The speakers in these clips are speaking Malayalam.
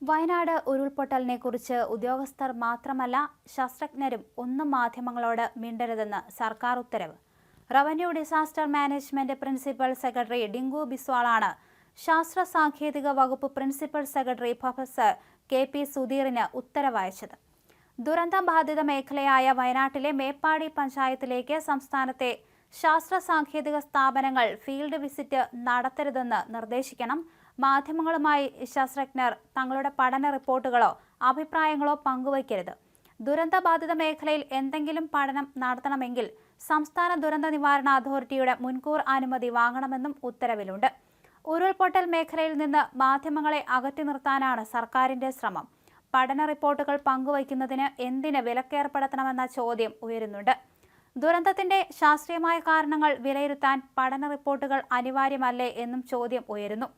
വയനാട് ഉരുൾപൊട്ടലിനെ കുറിച്ച് ഉദ്യോഗസ്ഥർ മാത്രമല്ല ശാസ്ത്രജ്ഞരും ഒന്നും മാധ്യമങ്ങളോട് മിണ്ടരുതെന്ന് സർക്കാർ ഉത്തരവ്. Revenue disaster management principal secretary Tinku ബിസ്വാളാണ് ശാസ്ത്ര സാങ്കേതിക വകുപ്പ് principal secretary professor K P സുധീറിന് ഉത്തരവയച്ചത്. ദുരന്തം ബാധിത മേഖലയായ വയനാട്ടിലെ മേപ്പാടി പഞ്ചായത്തിലേക്ക് സംസ്ഥാനത്തെ ശാസ്ത്ര സാങ്കേതിക സ്ഥാപനങ്ങൾ ഫീൽഡ് വിസിറ്റ് നടത്തരുതെന്ന് നിർദ്ദേശിക്കണം. മാധ്യമങ്ങളുമായി ശാസ്ത്രജ്ഞർ തങ്ങളുടെ പഠന റിപ്പോർട്ടുകളോ അഭിപ്രായങ്ങളോ പങ്കുവയ്ക്കരുത്. ദുരന്തബാധിത മേഖലയിൽ എന്തെങ്കിലും പഠനം നടത്തണമെങ്കിൽ സംസ്ഥാന ദുരന്ത നിവാരണ അതോറിറ്റിയുടെ മുൻകൂർ അനുമതി വാങ്ങണമെന്നും ഉത്തരവിലുണ്ട്. ഉരുൾപൊട്ടൽ മേഖലയിൽ നിന്ന് മാധ്യമങ്ങളെ അകറ്റി നിർത്താനാണ് സർക്കാരിന്റെ ശ്രമം. പഠന റിപ്പോർട്ടുകൾ പങ്കുവയ്ക്കുന്നതിന് എന്തിന് വിലക്കേർപ്പെടുത്തണമെന്ന ചോദ്യം ഉയരുന്നുണ്ട്. ദുരന്തത്തിന്റെ ശാസ്ത്രീയമായ കാരണങ്ങൾ വിലയിരുത്താൻ പഠന റിപ്പോർട്ടുകൾ അനിവാര്യമല്ലേ എന്നും ചോദ്യം ഉയരുന്നു.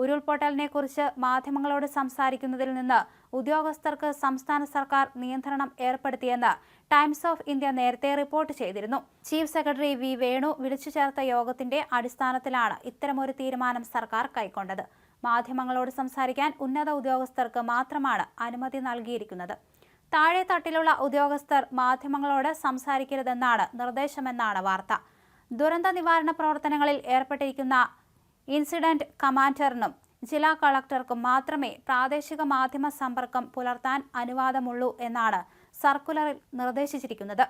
ഉരുൾപൊട്ടലിനെക്കുറിച്ച് മാധ്യമങ്ങളോട് സംസാരിക്കുന്നതിൽ നിന്ന് ഉദ്യോഗസ്ഥർക്ക് സംസ്ഥാന സർക്കാർ നിയന്ത്രണം ഏർപ്പെടുത്തിയെന്ന് ടൈംസ് ഓഫ് ഇന്ത്യ നേരത്തെ റിപ്പോർട്ട് ചെയ്തിരുന്നു. ചീഫ് സെക്രട്ടറി വി വേണു വിളിച്ചു ചേർത്ത യോഗത്തിന്റെ അടിസ്ഥാനത്തിലാണ് ഇത്തരമൊരു തീരുമാനം സർക്കാർ കൈക്കൊണ്ടത്. മാധ്യമങ്ങളോട് സംസാരിക്കാൻ ഉന്നത ഉദ്യോഗസ്ഥർക്ക് മാത്രമാണ് അനുമതി നൽകിയിരിക്കുന്നത്. താഴെ തട്ടിലുള്ള ഉദ്യോഗസ്ഥർ മാധ്യമങ്ങളോട് സംസാരിക്കരുതെന്നാണ് നിർദ്ദേശമെന്നാണ് വാർത്ത. ദുരന്ത നിവാരണ പ്രവർത്തനങ്ങളിൽ ഏർപ്പെട്ടിരിക്കുന്ന ഇൻസിഡന്റ് കമാൻഡറിനും ജില്ലാ കളക്ടർക്കും മാത്രമേ പ്രാദേശിക മാധ്യമ സമ്പർക്കം പുലർത്താൻ അനുവാദമുള്ളൂ എന്നാണ് സർക്കുലറിൽ നിർദ്ദേശിച്ചിരിക്കുന്നത്.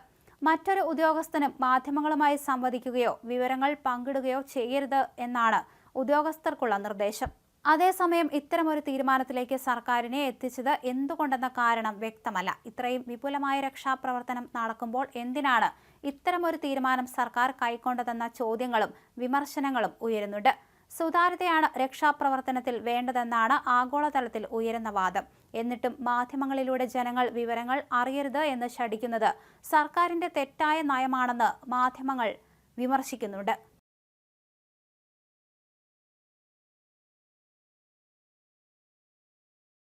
മറ്റൊരു ഉദ്യോഗസ്ഥനും മാധ്യമങ്ങളുമായി സംവദിക്കുകയോ വിവരങ്ങൾ പങ്കിടുകയോ ചെയ്യരുത് എന്നാണ് ഉദ്യോഗസ്ഥർക്കുള്ള നിർദ്ദേശം. അതേസമയം ഇത്തരമൊരു തീരുമാനത്തിലേക്ക് സർക്കാരിനെ എത്തിച്ചത് എന്തുകൊണ്ടെന്ന കാരണം വ്യക്തമല്ല. ഇത്രയും വിപുലമായ രക്ഷാപ്രവർത്തനം നടക്കുമ്പോൾ എന്തിനാണ് ഇത്തരമൊരു തീരുമാനം സർക്കാർ കൈക്കൊണ്ടതെന്ന ചോദ്യങ്ങളും വിമർശനങ്ങളും ഉയരുന്നുണ്ട്. സുതാര്യതയാണ് രക്ഷാപ്രവർത്തനത്തിൽ വേണ്ടതെന്നാണ് ആഗോളതലത്തിൽ ഉയരുന്ന വാദം. എന്നിട്ടും മാധ്യമങ്ങളിലൂടെ ജനങ്ങൾ വിവരങ്ങൾ അറിയരുത് എന്ന് ശഠിക്കുന്നത് സർക്കാരിന്റെ തെറ്റായ നയമാണെന്ന് മാധ്യമങ്ങൾ വിമർശിക്കുന്നുണ്ട്.